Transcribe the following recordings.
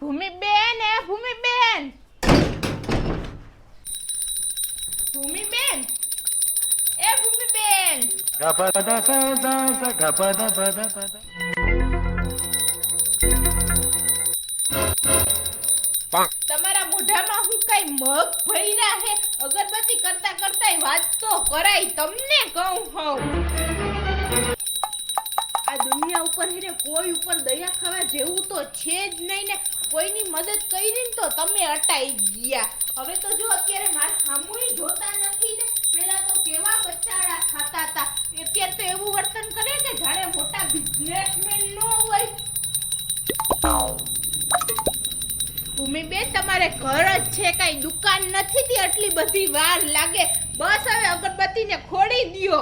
ભૂમિબેન એ ભૂમિબેન ભૂમિબેન એ ભૂમિબેન ગપદ પદ તમારા મોઢામાં હું કઈ મગ ભર્યા હે? અગરબત્તી કરતા કરતા વાત તો કરાય, તમને કહું હું આ દુનિયા ઉપર હેરે કોઈ ઉપર દયા ખાવા જેવું તો છે જ નહીં ને. કોઈની મદદ કરી ને તો તમે અટાઈ ગયા. હવે તો જો અત્યારે મારા સામુય જોતા નથી ને પેલા તો કેવા બચાડા ખાતા હતા. અત્યારે તો એવું વર્તન કરે કે જાણે મોટા બિઝનેસમેન નો હોય. ભૂમિબેન તમારે ઘર જ છે કઈ? દુકાન નથી તી આટલી બધી વાર લાગે. બસ હવે અગરબત્તીને ખોડી દ્યો.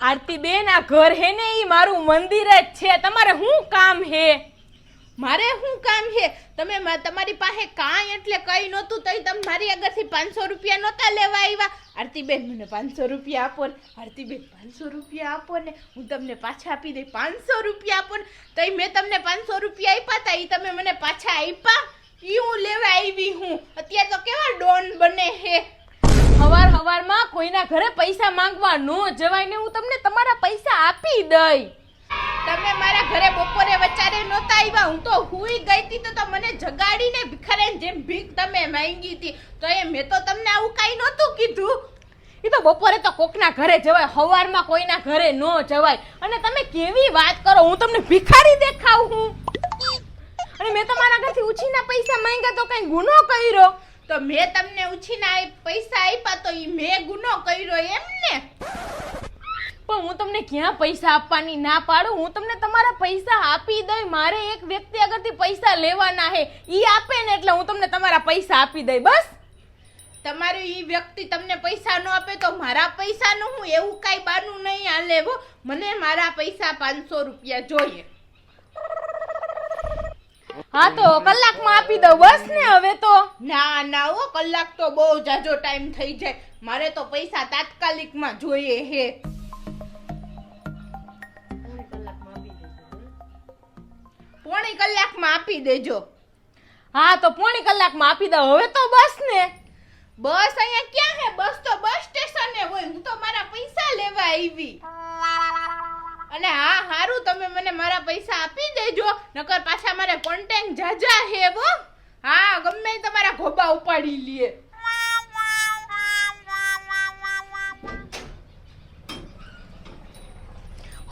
આરતી બેન, આ ઘર હે ને ઈ મારું મંદિર જ છે. તમારે શું કામ હે? મારે શું કામ છે તમે તમારી પાસે કાંઈ એટલે કંઈ નહોતું, તોય તમે મારી આગળથી પાંચસો રૂપિયા નહોતા લેવા આવ્યા. આરતીબેન, મને પાંચસો રૂપિયા આપો ને. આરતીબેન, પાંચસો રૂપિયા આપો ને. હું તમને પાછા આપી દઈ પાંચસો રૂપિયા આપો ને. તોય મેં તમને પાંચસો રૂપિયા આપ્યા તા એ તમે મને પાછા આપ્યા. ઈ હું લેવા આવી હું. અત્યારે તો કેવા ડોન બને હે. હવાર હવારમાં કોઈના ઘરે પૈસા માંગવા ન જવાય ને હું તમને તમારા પૈસા આપી દઈ. તમે મારા ઘરે બપોરે વચારે નહોતા આવ્યા. હું તો હુઈ ગઈ હતી તો તો મને જગાડીને ભિખારીને જેમ ભીખ તમે માંગી હતી તો એ મેં તો તમને આવું કાંઈ નહોતું કીધું. એ તો બપોરે તો કોકના ઘરે જવાય હવારમાં કોઈના ઘરે ન જવાય. અને તમે કેવી વાત કરો? હું તમને ભિખારી દેખાવ હું. અને મેં તમારા ઘરથી ઉછીના પૈસા માંગ્યા તો કઈ ગુનો કર્યો? તો મેં તમને ઉછીના પૈસા આપ્યા તો એ મેં ગુનો કર્યો એમ ને? પણ હું તમને ક્યાં પૈસા આપવાની ના પાડું? હું તમને તમારા પૈસા આપી દઈ. મારે એક વ્યક્તિ આગળથી પૈસા લેવાના હે. ઈ આપે ને એટલે હું તમને તમારા પૈસા આપી દઈ. બસ. તમારું ઈ વ્યક્તિ તમને પૈસા ન આપે તો મારા પૈસાનું હું? એવું કાંઈ બાનું નહીં આ લેવો મને મારા પૈસા પાંચસો રૂપિયા જોઈએ. હા તો કલાકમાં આપી દઉં. બસ ને હવે તો. ના ના હો. કલાક તો બહુ જાજો ટાઈમ થઈ જાય. મારે તો પૈસા તાત્કાલિકમાં જોઈએ હે. પોણી કલાકમાં આપી દેજો. હા તો પોણી કલાકમાં આપી દઉં હવે તો બસ ને. બસ અહીંયા ક્યાં હે? બસ તો બસ સ્ટેશને હોય. હું તો મારા પૈસા લેવા આવી. અને હા હારું તમે મને મારા પૈસા આપી દેજો. નકર પાછા મારે કોન્ટેક્ટ જાજા હે હો. હા ગમે તમારા ઘોબા ઉપાડી લીએ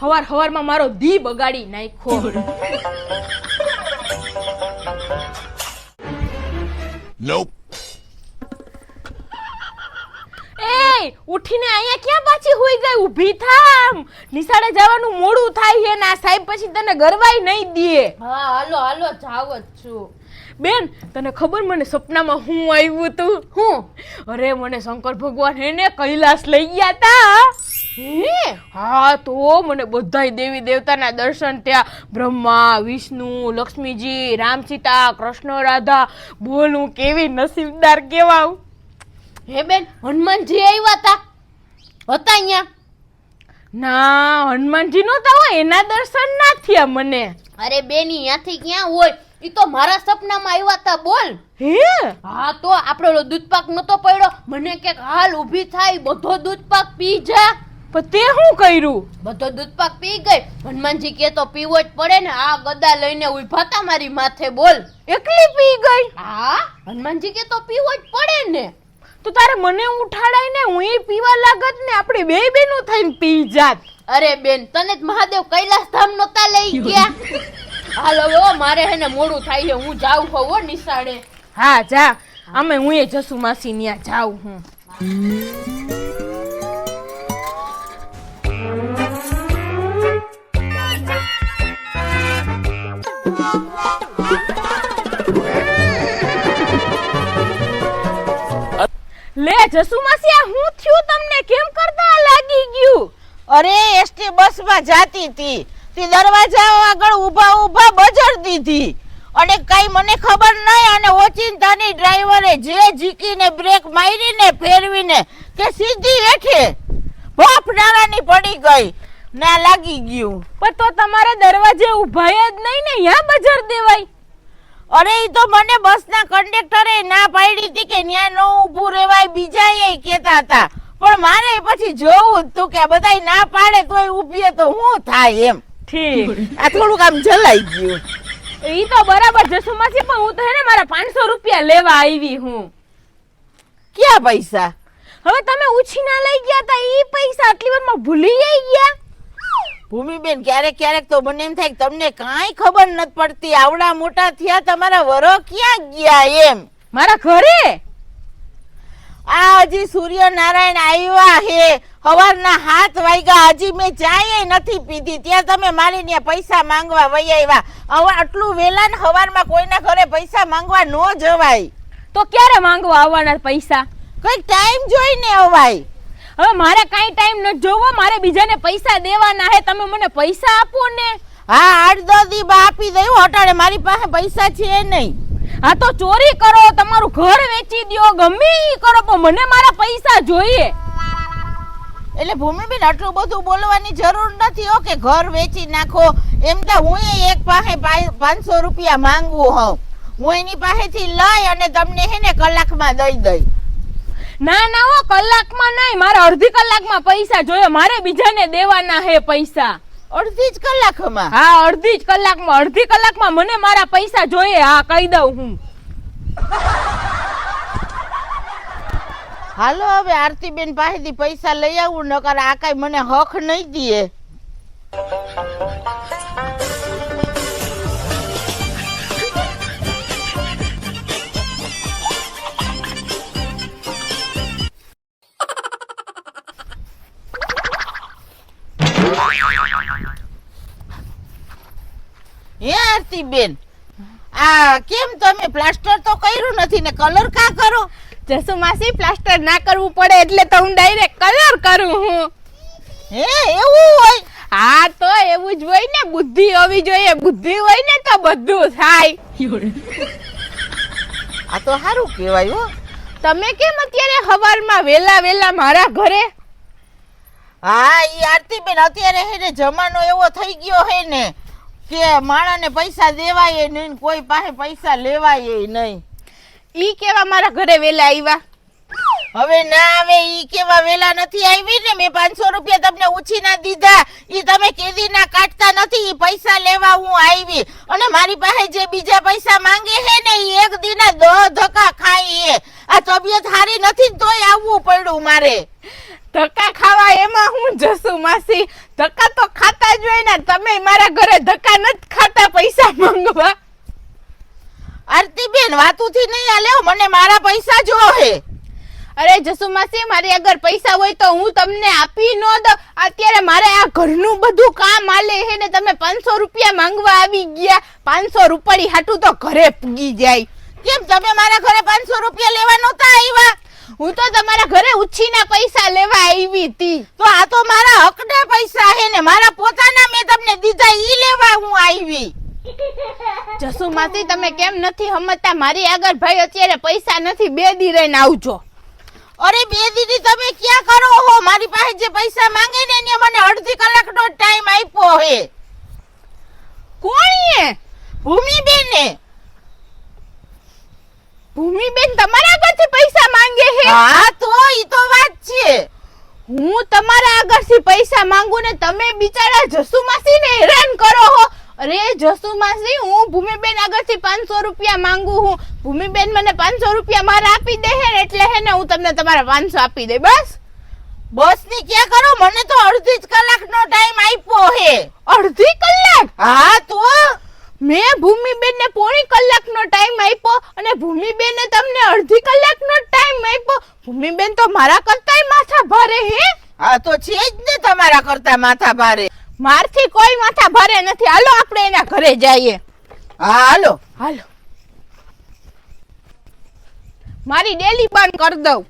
હવાર હવારમાં મારો દી બગાડી નાખ્યો. એ ઉઠીને અહીંયા ક્યાં પાછી હોઈ ગઈ? ઊભી થામ. નિશાળે જવાનું મોડું થાય છે ને આ સાહેબ પછી તને ગરવાઈ નહીં દે. હા હાલો હાલો જાવ જ છું. બેન તને ખબર મને સપનામાં હું આવ્યું તું? હું? અરે મને શંકર ભગવાન એને ને કૈલાસ લઈ ગયા તા. હે? હા તો મને બધાય દેવી દેવતાના દર્શન ત્યાં બ્રહ્મા વિષ્ણુ લક્ષ્મીજી રામ સીતા કૃષ્ણ રાધા બોલું કેવી નસીબદાર કેવા હે. બેન હનુમાનજી આવ્યા હતા હતા અહીંયા? ના હનુમાનજી નહોતા હોય એના દર્શન ના થયા મને. અરે બેન ત્યાંથી ક્યાં હોય? એ તો મારા સપનામાં આવ્યા તા બોલ. હે? હા તો આપણો દૂધપાક નતો પડ્યો. મને કે હાલ ઊભી થાય બધો દૂધપાક પી જા. પણ તે શું કર્યું? બધો દૂધપાક પી ગઈ. હનુમાનજી કે તો પીવો જ પડે ને. આ ગદા લઈને ઊભા તા મારી માથે બોલ. એકલી પી ગઈ? હા? હનુમાનજી કે તો પીવો જ પડે ને. તો તારે મને ઉઠાડાય ને હું એ પીવા લાગત ને આપણે બે બેનું થઈને પી જાત. અરે બેન તને જ મહાદેવ કૈલાસ ધામ નતા લઈ ગયા? હાલો હો, મારે હે ને મોડું થાય છે. હું જાઉં છું હો નિશાળે. હા જા. અમે હું એ જસુ માસી ન્યા જાઉં હું. લે આ હું થયું તમને કેમ કરતા લાગી ગયું? અરે, એસટી બસમાં જાતી હતી. તે દરવાજા આગળ ઊભા ઊભા બજર દીધી. અને કઈ મને ખબર નહીં અને ઓચિંતાની ડ્રાઈવરે જે ઝીકીને બ્રેક મારીને ફેરવીને કે સીધી હેઠે બાપનારાની પડી ગઈ. ના લાગી ગયું. પણ તો તમારે દરવાજે ઉભાય જ નહીં ને યા બજાર દેવાય? અરે એ તો મને બસના કંડક્ટરે ના પાડી હતી કે ન્યા નો ઊભું રહેવાય બીજા એ કહેતા હતા. પણ મારે પછી જોવું તો કે બધાય ના પાડે તોય ઊભીએ તો હું થાય એમ. ઠીક. આ થોડુંક આમ જલાઈ ગયું. ઈ તો બરાબર જસુમાસી પણ હું તો હે ને મારા પાંચસો રૂપિયા લેવા આવી હું. ક્યાં પૈસા? હવે તમે ઉછીના લઈ ગયા તા ઈ પૈસા આટલી વારમાં ભૂલી ગયા? ભૂમિબેન ક્યારેક ક્યારેક તો મને એમ થાય તમને કાંઈ ખબર નથી પડતી. આવડા મોટા થયા તમારા વરો ક્યાં ગયા એમ? મારા ઘરે? આ હજી સૂર્યનારાયણ આવ્યા હે. હવારના હાથ વાગ્યા. હજી મેં ચાય નથી પીધી. ત્યાં તમે મારી ત્યાં પૈસા માંગવા વહી આવ્યા. હવે આટલું વેલા ને હવારમાં કોઈના ઘરે પૈસા માંગવા ન જવાય. તો ક્યારે માંગવા આવવાના પૈસા? કંઈક ટાઈમ જોઈને અવાય. હવે મારે કાંઈ ટાઈમ ન જોવો મારે બીજાને પૈસા દેવાના હે તમે મને પૈસા આપો ને. હા આઠ દસ દી આપી દઉં અટાણે મારી પાસે પૈસા છે નહીં. હા તો ચોરી કરો તમારું ઘર વેચી દ્યો ગમે એ કરો પણ મને મારા પૈસા જોઈએ. એટલે ભૂમિબેન આટલું બધું બોલવાની જરૂર નથી હો કે ઘર વેચી નાખો. એમ તો હું એક પાસે પાંચસો રૂપિયા માંગુ હોઉં. હું એની પાસેથી લઈ અને તમને હે ને કલાકમાં દઈ દઈ ના ના હો કલાકમાં નહીં. મારે અડધી કલાકમાં પૈસા જોઈએ. મારે બીજાને દેવાના હે પૈસા. અડધી જ કલાકમાં? હા અડધી જ કલાકમાં. અડધી કલાકમાં મને મારા પૈસા જોઈએ. હા કહી દઉં હું. હાલો હવે આરતીબેન પાસેથી પૈસા લઈ આવું નકર આ કઈ મને હક નહીં દે. હે બેન. આ કેમ તમે પ્લાસ્ટર તો કર્યું નથી ને કલર કા કરો? જસુમાસી પ્લાસ્ટર ના કરવું પડે એટલે તો હું ડાયરેક્ટ કલર કરું હું. હે એવું હોય? હા તો એવું જ હોય ને બુદ્ધિ હોવી જોઈએ. બુદ્ધિ હોય ને તો બધું થાય. આ તો સારું કહેવાય હો. તમે કેમ અત્યારે હવારમાં વેલા વેલા મારા ઘરે? હા ઈ આરતીબેન અત્યારે હે ને જમાનો એવો થઈ ગયો હે ને. કે માણસને પૈસા દેવાય નહીં કોઈ પાસે પૈસા લેવાય નહીં. ઈ કેવા મારા ઘરે વેલા આવ્યા હવે ના આવે ઈ કેવા વેલા નથી આવી ને? મેં પાંચસો રૂપિયા તમને ઉછી ના દીધા. ઈ તમે કેદી ના કાઢતા નથી ઈ પૈસા લેવા હું આવી અને મારી પાસે જે બીજા પૈસા માંગે હે ને ઈ એક દીના દહ ધક્કા ખાઈ હે આ તબિયત સારી નથી તોય આવવું પડ્યું મારે. ધક્કા ખાવા એમાં હું જસુ માસી. ધક્કા તો ખાતા જ હોય ને તમે મારા ઘરે ધક્કા નથી ખાતા પૈસા માંગવા. આરતીબેન વાતુથી નહીં આ લેવ મને મારા પૈસા જો હે. અરે જસુ માસી મારી અગર પૈસા હોય તો હું તમને આપી ન દઉં. અત્યારે મારે આ ઘરનું બધું કામ આલે હે ને તમે પાંચસો રૂપિયા માંગવા આવી ગયા. પાંચસો રૂપાળી હાટું તો ઘરે પૂગી જાય. કેમ તમે મારા ઘરે પાંચસો રૂપિયા લેવા નહોતા આવ્યા? હું તો તમારા ઘરે ઉછીના પૈસા લેવા આવી હતી. તો આ તો મારા હકના પૈસા હે ને, મારા પોતાના મેં તમને દીધા, ઈ લેવા હું આવી. જસુ માસી તમે કેમ નથી સમજતા મારી આગળ ભાઈ અત્યારે પૈસા નથી, બે દી આવજો. અરે, બે દીદી તમે ક્યાં કરો હો? મારી પાસે જે પૈસા માંગે ને, એને મને અડધી કલાકનો ટાઈમ આપ્યો હે કોણીએ ભૂમિબેન? ને ભૂમિબેન તમારા હે તો ઈ તો વાત છે. હું તમારા આગળથી પૈસા માંગુ ને તમે બિચારા જસુ માસીને હેરાન કરો હો. અરે જસુ માસી હું ભૂમિબેન આગળથી પાંચસો રૂપિયા માંગુ હું. ભૂમિબેન મને પાંચસો રૂપિયા મારા આપી દે હે એટલે હે ને હું તમને તમારા પાંચસો આપી દે બસ. બસની ક્યાં કરો? મને તો અડધી જ કલાકનો ટાઈમ આપ્યો હે. અડધી કલાક? હા તો મેં ભૂમિબેન ને પોણી કલાકનો ટાઈમ આપ્યો અને ભૂમિબેને તમને અડધી આપ્યો મમ્મી તો મારા કરતાય માથા ભારે હે? હા તો છે જ ને તમારા કરતા માથા ભારે. મારથી કોઈ માથા ભારે નથી. હાલો આપણે એના ઘરે જઈએ. હા હાલો. હાલો. મારી ડેલી બંધ કરી દઉં.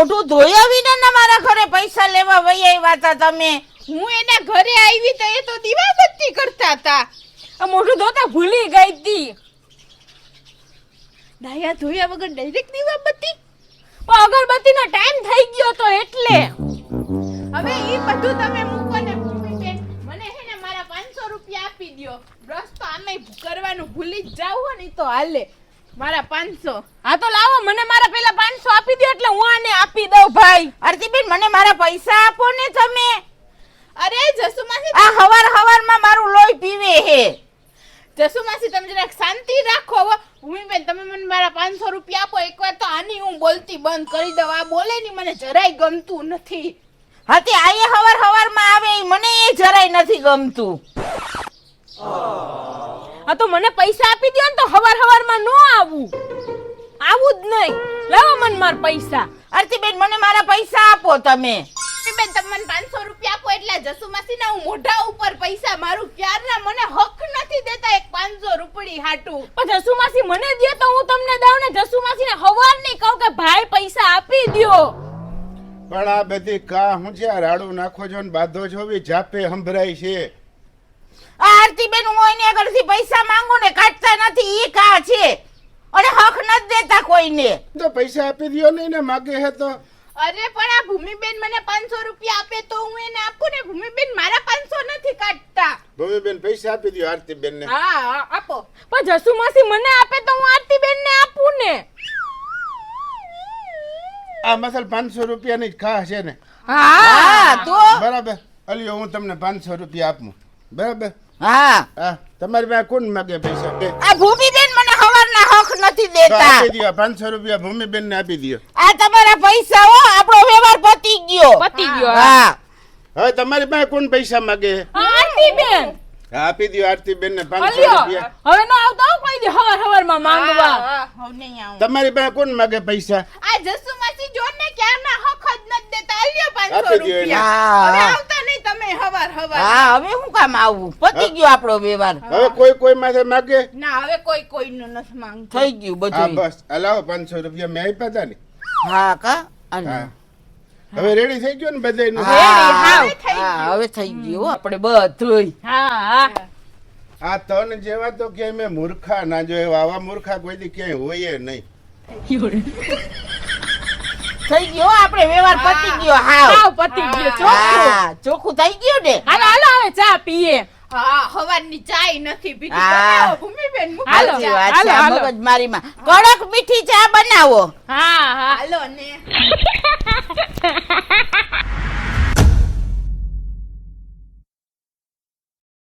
મોઢું ધોયા વિના ના મારા ઘરે પૈસા લેવા વહી આવ્યા હતા તમે? હું એના ઘરે આવી તો એ તો દીવાબત્તી કરતા હતા મોઢું ધોતા ભૂલી ગઈ હતી ડાયા ધોયા વગર ડાયરેક્ટ દીવાબત્તી? અગરબત્તીનો ટાઈમ થઈ ગયો તો એટલે. હવે એ બધું તમે મૂકો ને મને હે ને મારા 500 રૂપિયા આપી દ્યો. બ્રશ તો આમે કરવાનું ભૂલી જ જાવ હો ને તો હાલે. મારા 500 હા તો લાવો મને મારા પેલા પાંચસો આપી દો એટલે હું આને આપી દઉં ભાઈ. આરતીબેન મને મારા પૈસા આપો ને તમે. અરે જસુમાસી આ હવાર હવારમાં મારું લોહી પીવે હે. જસુમાસી તમે જરાક શાંતિ રાખો હો. ભૂમિબેન તમે મને મારા 500 રૂપિયા આપો. એકવાર તો આની હું બોલતી બંધ કરી દઉં. આ બોલે ની મને જરાય ગમતું નથી. હાથી આયે હવાર હવારમાં આવે મને એ જરાય નથી ગમતું. હા તો મને પૈસા આપી દો ને તો હવાર હવારમાં નો આવું. આવું જ નહીં. લાવો મને માર પૈસા. આરતીબેન મને મારા પૈસા આપો તમે. બેન તમે મને 500 રૂપિયા આપો એટલે જસુમાસી ના હું મોઢા ઉપર પૈસા મારું ક્યારના મને હક નથી દેતા એક 500 રૂપડી હાટું. પણ જસુમાસી મને દે તો હું તમને દઉં ને જસુમાસી ને હવાર નહીં કહું કે ભાઈ પૈસા આપી દ્યો. પણ આ બધી કા હું જ્યાં આ રાડું નાખો છો ને બાંધો છો જાપે સંભળાય છે. આ આરતીબેન હું એની આગળથી પૈસા માંગુ ને કાઢતા નથી ઈ કા છે? અને હક નથી દેતા કોઈને. તો પૈસા આપી દ્યો નહીં ને માગે હે તો. અરે પણ આ ભૂમિબેન મને 500 રૂપિયા આપે તો હું એને આપું ને? ભૂમિબેન મારા 500 નથી કાઢતા. ભૂમિબેન પૈસા આપી દ્યો આરતીબેન ને હા હા, આપો. પણ જસુમાસી મને આપે તો હું આરતી બેન ને આપું ને. આ મસલ પાંચસો રૂપિયાની જ ખા છે ને. હા તો. બરાબર. અલ્યો હું તમને પાંચસો રૂપિયા આપું. બરાબર. હા. હા તમારી પાસે કોણ માગે પૈસા? આ ભૂમિબેન મને હવારના હક નથી દેતા. આપી દ્યો પાંચસો રૂપિયા ભૂમિબેન ને આપી દો. આ તમારા પૈસા હો આપણો વ્યવહાર પતી ગયો. પતી ગયો હા. હવે તમારી પાસે કોણ પૈસા માગે? આરતીબેન. આપી દો આરતીબેન ને પાંચસો રૂપિયા. હવે નો આવતો હો કોઈ દી હવાર હવારમાં માંગવા. તમારી પાસે કોણ માગે પૈસા? આ જસુમાસી જો ને ક્યારના હક જ નથી દેતા. અલ્યો 500 આપી દ્યો એને. રૂપિયા હવે હા આવતા નહીં તમે હવાર હવાર હા હવે હું કામ આવું? પતી ગયો આપણો વ્યવહાર. હવે કોઈ કોઈ માથે માગે? ના હવે કોઈ કોઈનું નથી માંગતું. થઈ ગયું હા બધું બસ અલાવો પાંચસો રૂપિયા મેં આપ્યા હતા ને. હા કા? અને? હવે રેડી થઈ ગયો ને બધે હા હવે થઈ હા હવે થઈ ગયું હો આપણે બધું હા હા. આ તન જેવા તો ક્યાંય મેં મૂર્ખા ના જોયા. આવા મૂર્ખા કોઈ દી ક્યાંય હોય નહીં. થઈ ગયો હો, આપણે વ્યવહાર પતી ગયો હાવ. હાવ પતી ગયો ચોખ્ખું. ચોખ્ખું થઈ ગયું ને? હાલો હાલો હવે ચા પીએ. હા હવારની ચાય નથી પીધી હા. બનાવો ભૂમિબેન હાલો. હાલો, હાલો. મગજમારીમાં કડક મીઠી ચા બનાવો. હા હા. હાલો ને.